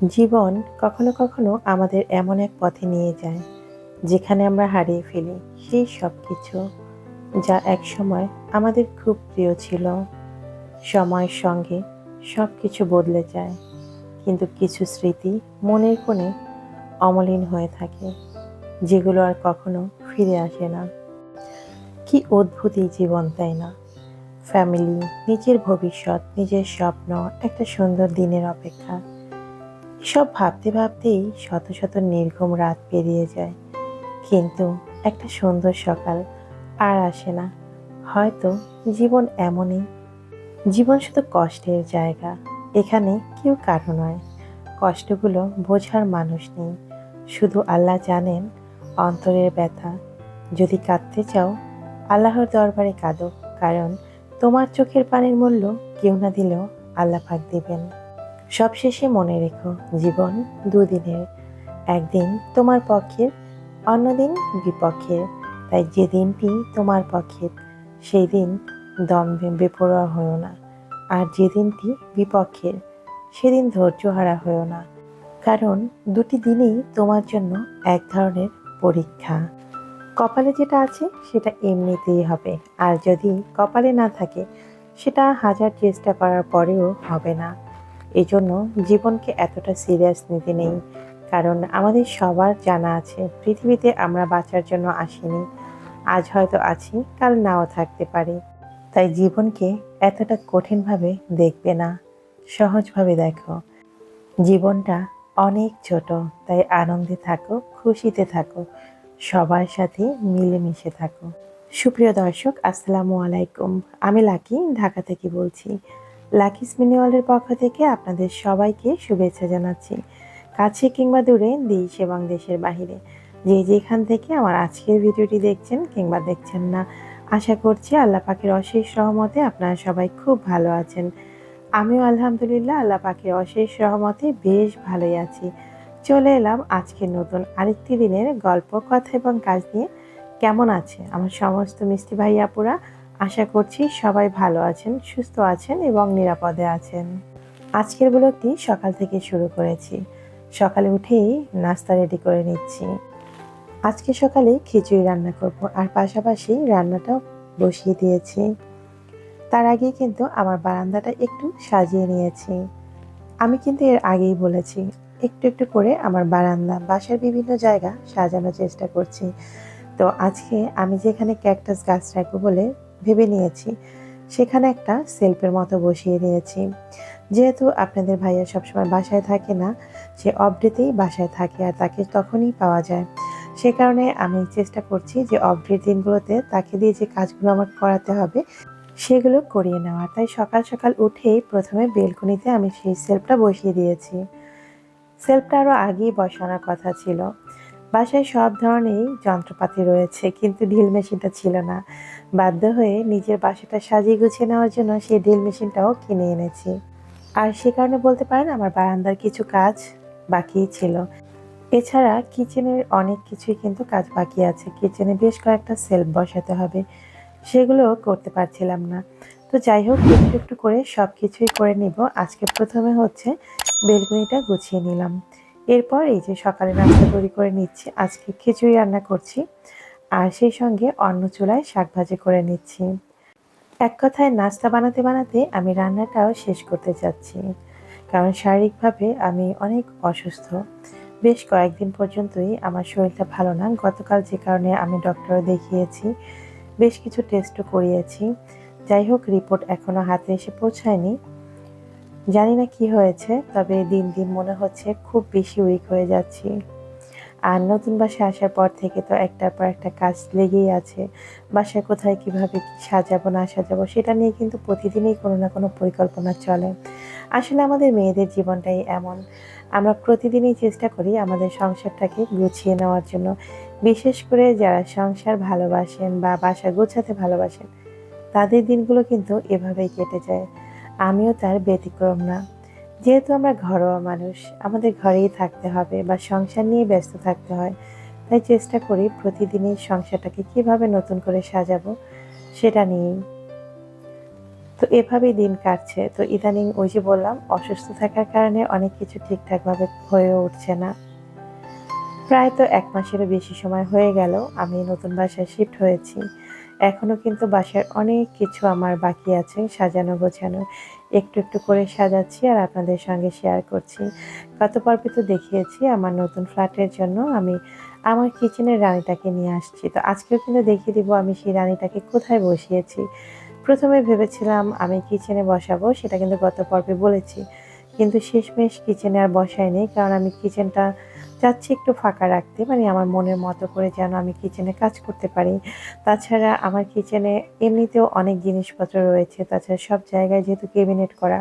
জীবন কখনো কখনো আমাদের এমন এক পথে নিয়ে যায়, যেখানে আমরা হারিয়ে ফেলি সেই সব কিছু যা এক সময় আমাদের খুব প্রিয় ছিল। সময়ের সঙ্গে সব কিছু বদলে যায়, কিন্তু কিছু স্মৃতি মনের কোণে অমলিন হয়ে থাকে, যেগুলো আর কখনো ফিরে আসে না। কি অদ্ভুত এই জীবন, তাই না? ফ্যামিলি নিজের ভবিষ্যৎ, নিজের স্বপ্ন, একটা সুন্দর দিনের অপেক্ষা। এসব ভাবতে ভাবতেই শত শত নির্ঘুম রাত পেরিয়ে যায়। কিন্তু একটা সুন্দর সকাল আর আসে না। হয়তো জীবন এমনই। জীবন শুধু কষ্টের জায়গা। এখানে কেউ কারও নয়। কষ্টগুলো বোঝার মানুষ নেই। শুধু আল্লাহ জানেন অন্তরের ব্যথা। যদি কাঁদতে চাও, আল্লাহর দরবারে কাঁদো। কারণ তোমার চোখের পানির মূল্য কেউ না দিলেও আল্লাহ পাক দিবেন। সবশেষে মনে রেখো, জীবন দুদিনের। একদিন তোমার পক্ষের অন্যদিন বিপক্ষের তাই যে দিনটি তোমার পক্ষের সেই দিন দম বেপরোয়া হয়েও না। আর যে দিনটি বিপক্ষের সেদিন ধৈর্য হারা হয়েও না। কারণ দুটি দিনই তোমার জন্য এক ধরনের পরীক্ষা। কপালে যেটা আছে, সেটা এমনিতেই হবে। আর যদি কপালে না থাকে, সেটা হাজার চেষ্টা করার পরেও হবে না। এই জন্য জীবনকে এতটা সিরিয়াস নিতে নেই। কারণ আমাদের সবার জানা আছে, পৃথিবীতে আমরা বাঁচার জন্য আসিনি। আজ হয়তো আছি, কাল নাও থাকতে পারি। তাই জীবনকে এতটা কঠিনভাবে দেখবে না। সহজভাবে দেখো। জীবনটা অনেক ছোট, তাই আনন্দে থাকো, খুশিতে থাকো, সবার সাথে মিলেমিশে থাকো। সুপ্রিয় দর্শক, আসসালামু আলাইকুম। আমি লাকি, ঢাকা থেকে বলছি লাকি স্মিনিওয়ালের পক্ষ থেকে আপনাদের সবাইকে শুভেচ্ছা জানাচ্ছি। কাছে কিংবা দূরে, দেশ এবং দেশের বাহিরে। যে যেখান থেকে আমার আজকের ভিডিওটি দেখছেন কিংবা দেখছেন না, আশা করছি আল্লাহ পাখির অশেষ সহমতে আপনারা সবাই খুব ভালো আছেন। আমিও আলহামদুলিল্লাহ আল্লাহ পাখির অশেষ সহমতে বেশ ভালোই আছি। চলে এলাম আজকে নতুন আরেকটি দিনের গল্প, কথা এবং কাজ নিয়ে। কেমন আছে? আমার সমস্ত মিষ্টি ভাই আপুরা আশা করছি সবাই ভালো আছেন, সুস্থ আছেন এবং নিরাপদে আছেন। আজকের ব্লগটি সকাল থেকে শুরু করেছি। সকালে উঠেই নাস্তা রেডি করে নিচ্ছি। আজকে সকালে খিচুড়ি রান্না করব আর পাশাপাশি রান্নাটাও বসিয়ে দিয়েছি। তার আগেই কিন্তু আমার বারান্দাটা একটু সাজিয়ে নিয়েছি। আমি কিন্তু এর আগেই বলেছি, একটু একটু করে আমার বারান্দা, বাসার বিভিন্ন জায়গা সাজানোর চেষ্টা করছি। তো আজকে আমি যেখানে ক্যাকটাস গাছ রাখব বলে ভেবে নিয়েছি। সেখানে একটা সেলফের মতো বসিয়ে নিয়েছি। যেহেতু আপনাদের ভাইয়া সবসময় বাসায় থাকে না, সে অফডেতেই বাসায় থাকে আর তাকে তখনই পাওয়া যায়। সে কারণে আমি চেষ্টা করছি যে অফডের দিনগুলোতে তাকে দিয়ে যে কাজগুলো আমার করাতে হবে, সেগুলো করিয়ে নেওয়া তাই সকাল সকাল উঠেই প্রথমে বেলকনিতে আমি সেই সেলফটা বসিয়ে দিয়েছি। সেলফটা আরও আগেই বসানোর কথা ছিল। বাসায় সব ধরনেরই যন্ত্রপাতি রয়েছে, কিন্তু ঢিল মেশিনটা ছিল না। বাধ্য হয়ে নিজের বাসাটা সাজিয়ে গুছিয়ে নেওয়ার জন্য সেই ড্রিল মেশিনটাও কিনে এনেছি। আর সে কারণে বলতে পারেন আমার বারান্দার কিছু কাজ বাকি ছিল। এছাড়া কিচেনের অনেক কিছুই কিন্তু কাজ বাকি আছে। কিচেনে বেশ কয়েকটা সেলফ বসাতে হবে। সেগুলো করতে পারছিলাম না। তো যাই হোক, একটু একটু করে সব কিছুই করে নিব। আজকে প্রথমে হচ্ছে বেলকনিটা গুছিয়ে নিলাম। এরপর এই যে সকালে নাস্তা তৈরি করে নিচ্ছি। আজকে খিচুড়ি রান্না করছি। আর সেই সঙ্গে অন্য চুলায় শাক ভাজি করে নিচ্ছি। এক কথায় নাস্তা বানাতে বানাতে আমি রান্নাটাও শেষ করতে চাচ্ছি কারণ শারীরিকভাবে আমি অনেক অসুস্থ। বেশ কয়েকদিন পর্যন্তই আমার শরীরটা ভালো না। গতকাল যে কারণে আমি ডক্টরে দেখিয়েছি। বেশ কিছু টেস্টও করিয়েছি। যাই হোক, রিপোর্ট এখনও হাতে এসে পৌঁছায়নি। জানি না কি হয়েছে, তবে দিন দিন মনে হচ্ছে খুব বেশি উইক হয়ে যাচ্ছি। আর নতুন বাসায় আসার পর থেকে তো একটার পর একটা কাজ লেগেই আছে। বাসায় কোথায় কীভাবে সাজাবো, না সাজাবো, সেটা নিয়ে কিন্তু প্রতিদিনই কোনো না কোনো পরিকল্পনা চলে। আসলে আমাদের মেয়েদের জীবনটাই এমন। আমরা প্রতিদিনই চেষ্টা করি আমাদের সংসারটাকে গুছিয়ে নেওয়ার জন্য। বিশেষ করে যারা সংসার ভালোবাসেন বা বাসা গোছাতে ভালোবাসেন, তাদের দিনগুলো কিন্তু এভাবেই কেটে যায়। আমিও তার ব্যতিক্রম না। যেহেতু আমরা ঘরোয়া মানুষ, আমাদের ঘরেই থাকতে হবে বা সংসার নিয়ে ব্যস্ত থাকতে হয়। তাই চেষ্টা করি প্রতিদিনই সংসারটাকে কীভাবে নতুন করে সাজাবো সেটা নিয়েই। তো এভাবেই দিন কাটছে। তো ইদানিং ওই যে বললাম, অসুস্থ থাকার কারণে অনেক কিছু ঠিকঠাকভাবে হয়ে উঠছে না। প্রায় তো এক মাসেরও বেশি সময় হয়ে গেল, আমি নতুন বাসায় শিফট হয়েছি। এখনও কিন্তু বাসার অনেক কিছু আমার বাকি আছে, সাজানো গোছানো। একটু একটু করে সাজাচ্ছি আর আপনাদের সঙ্গে শেয়ার করছি। গত পর্বে তো দেখিয়েছি আমার নতুন ফ্ল্যাটের জন্য আমি আমার কিচেনের রানীটাকে নিয়ে আসছি। তো আজকেও কিন্তু দেখিয়ে দিব আমি সেই রানীটাকে কোথায় বসিয়েছি। প্রথমে ভেবেছিলাম আমি কিচেনে বসাবো, সেটা কিন্তু গত পর্বে বলেছি। কিন্তু শেষমেশ কিচেনে আর বসাই নেই, কারণ আমি কিচেনটা চাচ্ছি একটু ফাঁকা রাখতে মানে আমার মনের মতো করে যেন আমি কিচেনে কাজ করতে পারি। তাছাড়া আমার কিচেনে এমনিতেও অনেক জিনিসপত্র রয়েছে, তাছাড়া সব জায়গায় যেহেতু কেবিনেট করা।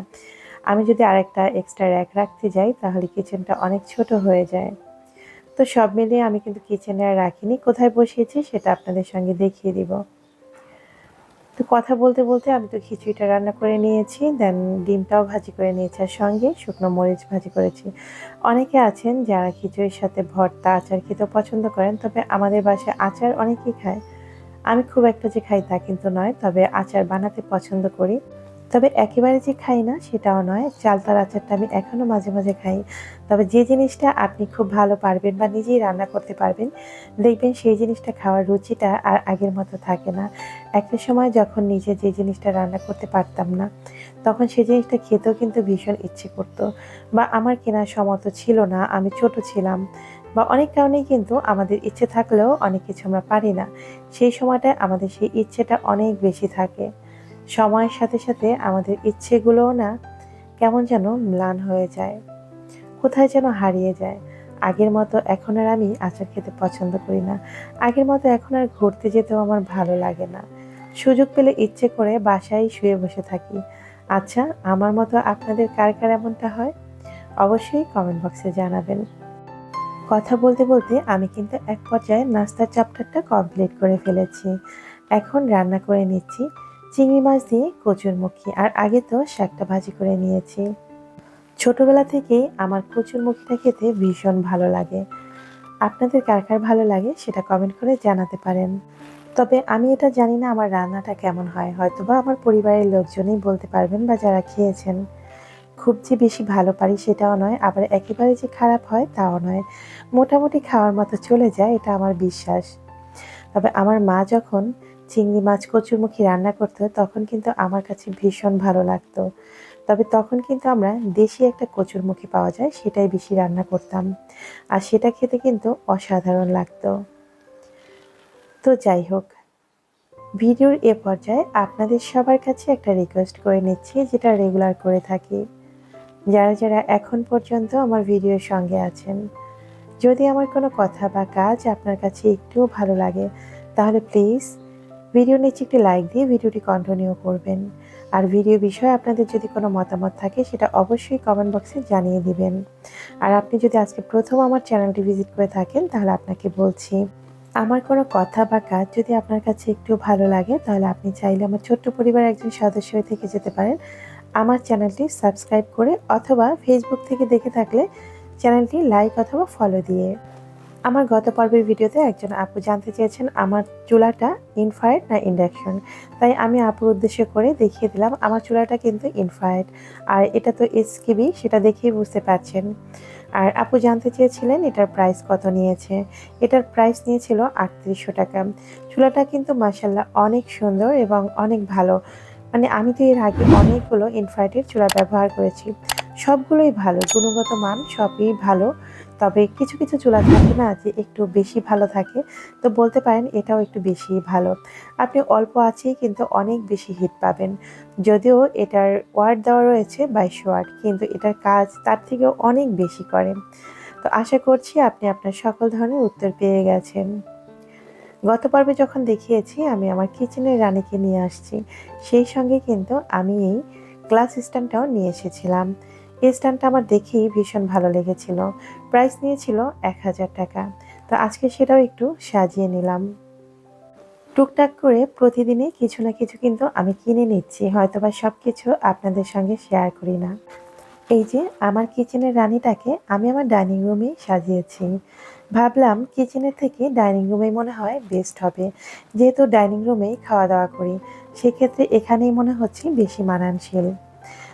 আমি যদি আরেকটা এক্সট্রা র্যাক রাখতে যাই, তাহলে কিচেনটা অনেক ছোট হয়ে যায়। তো সব মিলিয়ে আমি কিন্তু কিচেনে আর রাখিনি। কোথায় বসিয়েছি সেটা আপনাদের সঙ্গে দেখিয়ে দিব। তো কথা বলতে বলতে আমি তো খিচুড়িটা রান্না করে নিয়েছি দেন ডিমটাও ভাজি করে নিয়েছি আর সঙ্গে শুকনো মরিচ ভাজি করেছি। অনেকে আছেন যারা খিচুড়ির সাথে ভর্তা, আচার খেতে পছন্দ করেন, তবে আমাদের বাসায় আচার অনেকেই খায়। আমি খুব একটা যে খাই তা কিন্তু নয়, তবে আচার বানাতে পছন্দ করি। তবে একেবারে যে খাই না, সেটাও নয়। চালতার আচারটা আমি এখনও মাঝে মাঝে খাই। তবে যে জিনিসটা আপনি খুব ভালো পারবেন বা নিজেই রান্না করতে পারবেন, দেখবেন সেই জিনিসটা খাওয়ার রুচিটা আর আগের মতো থাকে না। একটা সময় যখন নিজে যে জিনিসটা রান্না করতে পারতাম না, তখন সেই জিনিসটা খেতেও কিন্তু ভীষণ ইচ্ছে করতো। বা আমার কেনার সমর্থ ছিল না, আমি ছোট ছিলাম। বা অনেক কারণেই কিন্তু আমাদের ইচ্ছে থাকলেও অনেক কিছু আমরা পারি না। সেই সময়টায় আমাদের সেই ইচ্ছেটা অনেক বেশি থাকে। সময়ের সাথে সাথে আমাদের ইচ্ছেগুলোও না কেমন যেন ম্লান হয়ে যায়। কোথায় যেন হারিয়ে যায়। আগের মতো এখন আর আমি আচার খেতে পছন্দ করি না। আগের মতো এখন আর ঘুরতে যেতেও আমার ভালো লাগে না। সুযোগ পেলে ইচ্ছে করে বাসায় শুয়ে বসে থাকি। আচ্ছা আমার মতো আপনাদের কার কার এমনটা হয়? অবশ্যই কমেন্ট বক্সে জানাবেন। কথা বলতে বলতে আমি কিন্তু এক পর্যায়ে নাস্তার চ্যাপ্টারটা কমপ্লিট করে ফেলেছি। এখন রান্না করে নিচ্ছি। চিংড়ি মাছ দিয়ে কচুরমুখী আর আগে তো শাকটা ভাজি করে নিয়েছি। ছোটবেলা থেকেই আমার কচুরমুখীটা খেতে ভীষণ ভালো লাগে। আপনাদের কার কার ভালো লাগে সেটা কমেন্ট করে জানাতে পারেন। তবে আমি এটা জানি না আমার রান্নাটা কেমন হয়। হয়তোবা আমার পরিবারের লোকজনই বলতে পারবেন বা যারা খেয়েছেন। খুব যে বেশি ভালো পারি সেটাও নয়, আবার একেবারে যে খারাপ হয় তাও নয়। মোটামুটি খাওয়ার মতো চলে যায়, এটা আমার বিশ্বাস। তবে আমার মা যখন চিংড়ি মাছ কচুরমুখী রান্না করতো তখন কিন্তু আমার কাছে ভীষণ ভালো লাগতো। তবে তখন কিন্তু আমরা দেশি একটা কচুরমুখী পাওয়া যায়, সেটাই বেশি রান্না করতাম। আর সেটা খেতে কিন্তু অসাধারণ লাগতো। তো যাই হোক, ভিডিওর এ পর্যায়ে আপনাদের সবার কাছে একটা রিকোয়েস্ট করে নিচ্ছি, যেটা রেগুলার করে থাকি। যারা যারা এখন পর্যন্ত আমার ভিডিওর সঙ্গে আছেন, যদি আমার কোনো কথা বা কাজ আপনার কাছে একটুও ভালো লাগে, তাহলে প্লিজ ভিডিও নিচে একটি লাইক দিয়ে ভিডিওটি কন্টিনিউ করবেন। আর ভিডিও বিষয়ে আপনাদের যদি কোনো মতামত থাকে, সেটা অবশ্যই কমেন্ট বক্সে জানিয়ে দিবেন। আর আপনি যদি আজকে প্রথম আমার চ্যানেলটি ভিজিট করে থাকেন, তাহলে আপনাকে বলছি, আমার কোনো কথা বা কাজ যদি আপনার কাছে একটু ভালো লাগে, তাহলে আপনি চাইলে আমার ছোট্ট পরিবার একজন সদস্য হয়ে থেকে যেতে পারেন। আমার চ্যানেলটি সাবস্ক্রাইব করে অথবা ফেসবুক থেকে দেখে থাকলে চ্যানেলটি লাইক অথবা ফলো দিয়ে। আমার গত পর্বের ভিডিওতে একজন আপু জানতে চেয়েছেন আমার চুলাটা ইনফ্রায়েড না ইন্ডাকশন? তাই আমি আপুর উদ্দেশ্য করে দেখিয়ে দিলাম আমার চুলাটা কিন্তু ইনফ্রায়েড। আর এটা তো এসকিবি, সেটা দেখেই বুঝতে পারছেন। আর আপু জানতে চেয়েছিলেন এটার প্রাইস কত নিয়েছে? এটার প্রাইস নিয়েছিল আটত্রিশশো টাকা। চুলাটা কিন্তু মাসাল্লাহ অনেক সুন্দর এবং অনেক ভালো। মানে আমি তো এর আগে অনেকগুলো ইনফ্রাইটের চুলা ব্যবহার করেছি। সবগুলোই ভালো, গুণগত মান সবই ভালো। তবে কিছু কিছু চুলা থাকে না যে একটু বেশি ভালো থাকে। তো বলতে পারেন এটাও একটু বেশি ভালো। আপনি অল্প আছেই কিন্তু অনেক বেশি হিট পাবেন। যদিও এটার ওয়ার্ড দেওয়া রয়েছে বাইশ ওয়ার্ড কিন্তু এটার কাজ তার থেকেও অনেক বেশি করে। তো আশা করছি আপনি আপনার সকল ধরনের উত্তর পেয়ে গেছেন। গত পর্বে যখন দেখিয়েছি, আমি আমার কিচেনের রানীকে নিয়ে আসছি। সেই সঙ্গে কিন্তু আমি এই গ্লাস স্ট্যান্ডটাও নিয়ে এসেছিলাম। এই স্ট্যান্ডটা আমার দেখেই ভীষণ ভালো লেগেছিল। প্রাইস নিয়েছিল এক হাজার টাকা। তো আজকে সেটাও একটু সাজিয়ে নিলাম। টুকটাক করে প্রতিদিনই কিছু না কিছু কিন্তু আমি কিনে নিচ্ছি, হয়তোবা সব কিছু আপনাদের সঙ্গে শেয়ার করি না। এই যে আমার কিচেনের রানীটাকে আমি আমার ডাইনিং রুমে সাজিয়েছি। ভাবলাম কিচেনের থেকে ডাইনিং রুমে মনে হয় বেস্ট হবে। যেহেতু ডাইনিং রুমেই খাওয়া দাওয়া করি, সেক্ষেত্রে এখানেই মনে হচ্ছে বেশি মানানশীল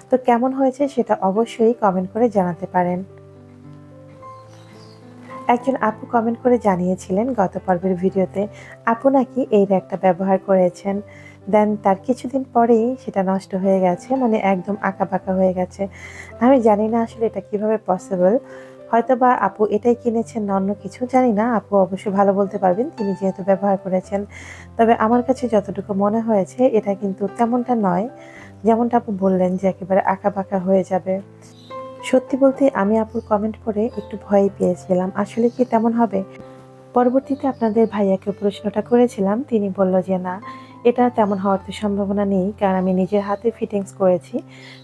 তো কেমন হয়েছে সেটা অবশ্যই কমেন্ট করে জানাতে পারেন। একজন আপু কমেন্ট করে জানিয়েছিলেন গত পর্বের ভিডিওতে, আপু নাকি এই র্যাকটা ব্যবহার করেছেন। দেন তার কিছুদিন পরেই সেটা নষ্ট হয়ে গেছে মানে একদম আঁকা বাঁকা হয়ে গেছে। আমি জানি না আসলে এটা কীভাবে পসিবল হয়তো বা আপু এটাই কিনেছেন অন্য কিছু, জানি না। আপু অবশ্যই ভালো বলতে পারবেন, তিনি যেহেতু ব্যবহার করেছেন। তবে আমার কাছে যতটুকু মনে হয়েছে, এটা কিন্তু তেমনটা নয়। যেমনটা আপু বললেন যে একেবারে আঁকা বাঁকা হয়ে যাবে। সত্যি বলতে আমি আপুর কমেন্ট পড়ে একটু ভয় পেয়েছিলাম। আসলে কি তেমন হবে? পরবর্তীতে আপনাদের ভাইয়াকে প্রশ্নটা করেছিলাম। তিনি বলল যে, না, এটা তেমন হওয়ার তো সম্ভাবনা নেই, কারণ আমি নিজের হাতে ফিটিংস করেছি।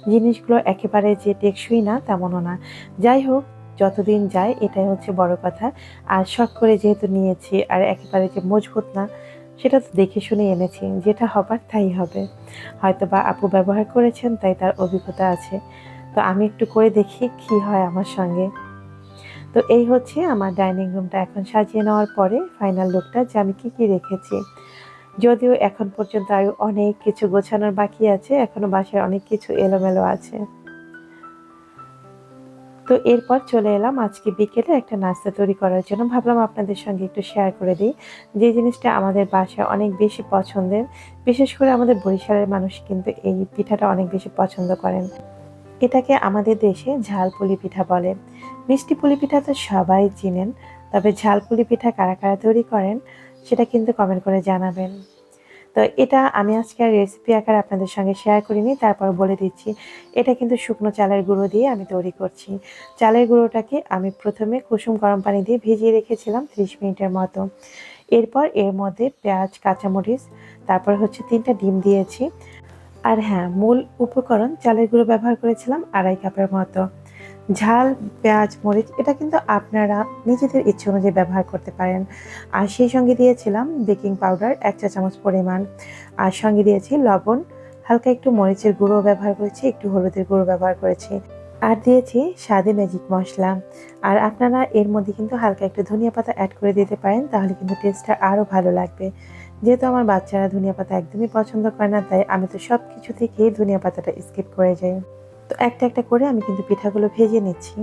জিনিসগুলো একেবারে যে টেকসই না, তেমনও না। যাই হোক, যতদিন যায়, এটাই হচ্ছে বড় কথা। আর শখ করে যেহেতু নিয়েছি, আর একেবারে যে মজবুত না সেটা তো দেখে শুনে এনেছি, যেটা হবার তাই হবে। হয়তো বা আপু ব্যবহার করেছেন, তাই তার অভিজ্ঞতা আছে। তো আমি একটু করে দেখি কি হয় আমার সঙ্গে। তো এই হচ্ছে আমার ডাইনিং রুমটা এখন সাজিয়ে নেওয়ার পরে ফাইনাল লুকটা, যে আমি কী কী রেখেছি। যদিও এখন পর্যন্ত আরও অনেক কিছু গোছানোর বাকি আছে এখনও বাসায় অনেক কিছু এলোমেলো আছে। তো এরপর চলে এলাম আজকে বিকেলে একটা নাস্তা তৈরি করার জন্য। ভাবলাম আপনাদের সঙ্গে একটু শেয়ার করে দিই। যে জিনিসটা আমাদের বাসায় অনেক বেশি পছন্দের, বিশেষ করে আমাদের বরিশালের মানুষ কিন্তু এই পিঠাটা অনেক বেশি পছন্দ করেন। এটাকে আমাদের দেশে ঝাল পুলি পিঠা বলে। মিষ্টি পুলি পিঠা তো সবাই চিনেন, তবে ঝাল পুলি পিঠা কারা কারা তৈরি করেন সেটা কিন্তু কমেন্ট করে জানাবেন। তো এটা আমি আজকে আর রেসিপি আকারে আপনাদের সঙ্গে শেয়ার করিনি, তারপর বলে দিচ্ছি, এটা কিন্তু শুকনো চালের গুঁড়ো দিয়ে আমি তৈরি করছি। চালের গুঁড়োটাকে আমি প্রথমে কুসুম গরম পানি দিয়ে ভিজিয়ে রেখেছিলাম ত্রিশ মিনিটের মতো। এরপর এর মধ্যে পেঁয়াজ, কাঁচামরিচ, তারপর হচ্ছে তিনটা ডিম দিয়েছি। আর হ্যাঁ মূল উপকরণ চালের গুঁড়ো ব্যবহার করেছিলাম আড়াই কাপের মতো। ঝাল, পেঁয়াজ, মরিচ, এটা কিন্তু আপনারা নিজেদের ইচ্ছে অনুযায়ী ব্যবহার করতে পারেন। আর সেই সঙ্গে দিয়েছিলাম বেকিং পাউডার এক চা চামচ পরিমাণ। আর সঙ্গে দিয়েছি লবণ, হালকা একটু মরিচের গুঁড়ো ব্যবহার করেছি, একটু হলুদের গুঁড়ো ব্যবহার করেছি। আর দিয়েছি স্বাদে ম্যাজিক মশলা। আর আপনারা এর মধ্যে কিন্তু হালকা একটু ধনিয়া পাতা অ্যাড করে দিতে পারেন, তাহলে কিন্তু টেস্টটা আরও ভালো লাগবে। যেহেতু আমার বাচ্চারা ধনিয়া পাতা একদমই পছন্দ করে না, তাই আমি তো সব কিছু থেকেই ধনিয়া পাতাটা স্কিপ করে যাই। তো একটা একটা করে আমি কিন্তু পিঠাগুলো ভেজে নিচ্ছি।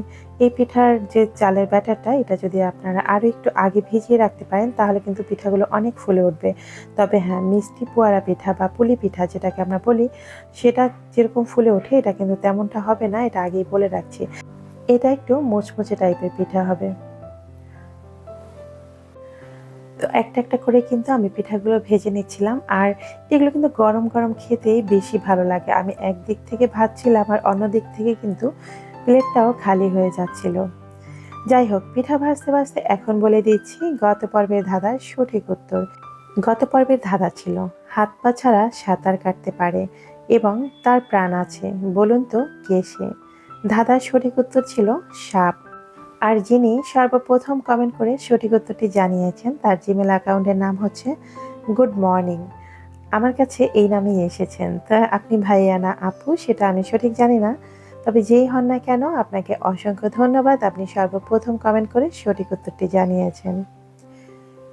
এই পিঠার যে চালের ব্যাটারটা, এটা যদি আপনারা আরও একটু আগে ভিজিয়ে রাখতে পারেন, তাহলে কিন্তু পিঠাগুলো অনেক ফুলে উঠবে। তবে হ্যাঁ মিষ্টি পোয়ারা পিঠা বা পুলি পিঠা যেটাকে আমরা বলি, সেটা যেরকম ফুলে ওঠে, এটা কিন্তু তেমনটা হবে না, এটা আগেই বলে রাখছি। এটা একটু মোচমোচে টাইপের পিঠা হবে। তো একটা একটা করে কিন্তু আমি পিঠাগুলো ভেজে নিচ্ছিলাম। আর এগুলো কিন্তু গরম গরম খেতেই বেশি ভালো লাগে। আমি একদিক থেকে ভাজছিলাম আর অন্য দিক থেকে কিন্তু প্লেটটাও খালি হয়ে যাচ্ছিল। যাই হোক, পিঠা ভাজতে ভাজতে এখন বলে দিচ্ছি, গত পর্বের ধাঁধার সঠিক উত্তর। গত পর্বের ধাঁধা ছিল, হাত পা ছাড়া সাঁতার কাটতে পারে এবং তার প্রাণ আছে, বলুন তো কে সে? ধাঁধার সঠিক উত্তর ছিল সাপ। আর যিনি সর্বপ্রথম কমেন্ট করে সঠিক উত্তরটি জানিয়েছেন, তার জিমেল অ্যাকাউন্টের নাম হচ্ছে গুড মর্নিং আমার কাছে এই নামেই এসেছেন। তা আপনি ভাইয়া না আপু, সেটা আমি সঠিক জানি না। তবে যেই হন না কেন, আপনাকে অসংখ্য ধন্যবাদ। আপনি সর্বপ্রথম কমেন্ট করে সঠিক উত্তরটি জানিয়েছেন।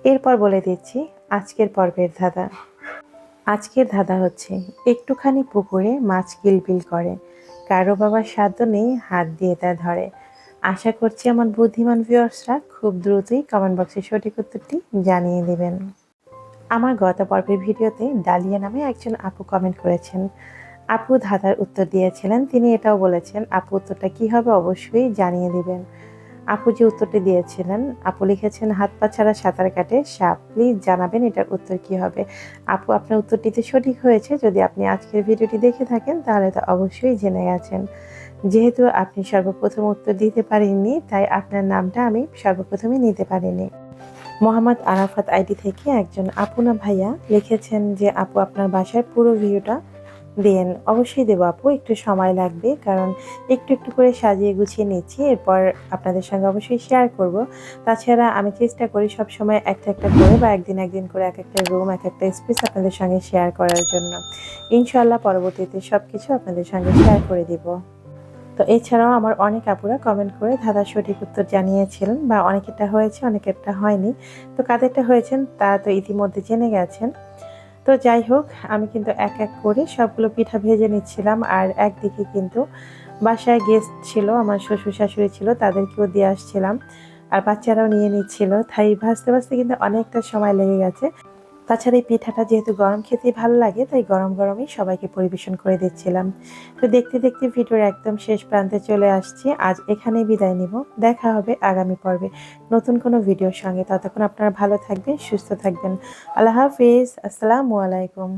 এরপর বলে দিচ্ছি, আজকের পর্বের ধাঁধা। আজকের ধাঁধা হচ্ছে, একটুখানি পুকুরে মাছ কিলবিল করে। কারও বাবার সাধ্য নেই হাত দিয়ে তা ধরে। আশা করছি আমার বুদ্ধিমান ভিউয়ার্সরা খুব দ্রুতই কমেন্ট বক্সে সঠিক উত্তরটি জানিয়ে দেবেন। আমার গত পর্বের ভিডিওতে ডালিয়া নামে একজন আপু কমেন্ট করেছেন। আপু ধাঁধার উত্তর দিয়েছিলেন, তিনি এটাও বলেছেন, আপু উত্তরটা কী হবে অবশ্যই জানিয়ে দিবেন। আপু যে উত্তরটি দিয়েছিলেন, আপু লিখেছেন, হাত পা ছাড়া সাঁতার কাটে সাপ। প্লিজ জানাবেন এটার উত্তর কি হবে। আপু আপনার উত্তরটিতে সঠিক হয়েছে, যদি আপনি আজকের ভিডিওটি দেখে থাকেন, তাহলে তো অবশ্যই জেনে গেছেন। যেহেতু আপনি সর্বপ্রথম উত্তর দিতে পারেননি, তাই আপনার নামটা আমি সর্বপ্রথমে নিতে পারিনি। মোহাম্মদ আরাফাত আইডি থেকে একজন আপুনা ভাইয়া লিখেছেন যে, আপু, আপনার বাসার পুরো ভিডিওটা দেন। অবশ্যই দেবো আপু, একটু সময় লাগবে, কারণ একটু একটু করে সাজিয়ে গুছিয়ে নিচ্ছি। এরপর আপনাদের সঙ্গে অবশ্যই শেয়ার করব। তাছাড়া আমি চেষ্টা করি সব সময় একটা একটা করে বা একদিন একদিন করে এক একটা রুম এক একটা স্পেস আপনাদের সঙ্গে শেয়ার করার জন্য। ইনশাল্লাহ পরবর্তীতে সব কিছু আপনাদের সঙ্গে শেয়ার করে দিব। তো এছাড়াও আমার অনেক আপুরা কমেন্ট করে ধাঁধা সঠিক উত্তর জানিয়েছিলেন বা অনেকেরটা হয়েছে, অনেকেরটা হয়নি। তো কাদেরটা হয়েছেন তারা তো ইতিমধ্যে জেনে গেছেন। তো যাই হোক, আমি কিন্তু এক এক করে সবগুলো পিঠা ভেজে নিচ্ছিলাম আর একদিকে কিন্তু বাসায় গেস্ট ছিল, আমার শ্বশুর শাশুড়ি ছিল, তাদেরকেও দিয়ে আসছিলাম। আর বাচ্চারাও নিয়ে নিচ্ছিল। তাই ভাজতে ভাজতে কিন্তু অনেকটা সময় লেগে গেছে। তাছাড়া এই পিঠাটা যেহেতু গরম খেতেই ভালো লাগে, তাই গরম গরমই সবাইকে পরিবেশন করে দিচ্ছিলাম। তো দেখতে দেখতে ভিডিওর একদম শেষ প্রান্তে চলে আসছি। আজ এখানেই বিদায় নিব। দেখা হবে আগামী পর্বে নতুন কোনো ভিডিওর সঙ্গে। ততক্ষণ আপনারা ভালো থাকবেন, সুস্থ থাকবেন। আল্লাহ হাফিজ। আসসালামু আলাইকুম।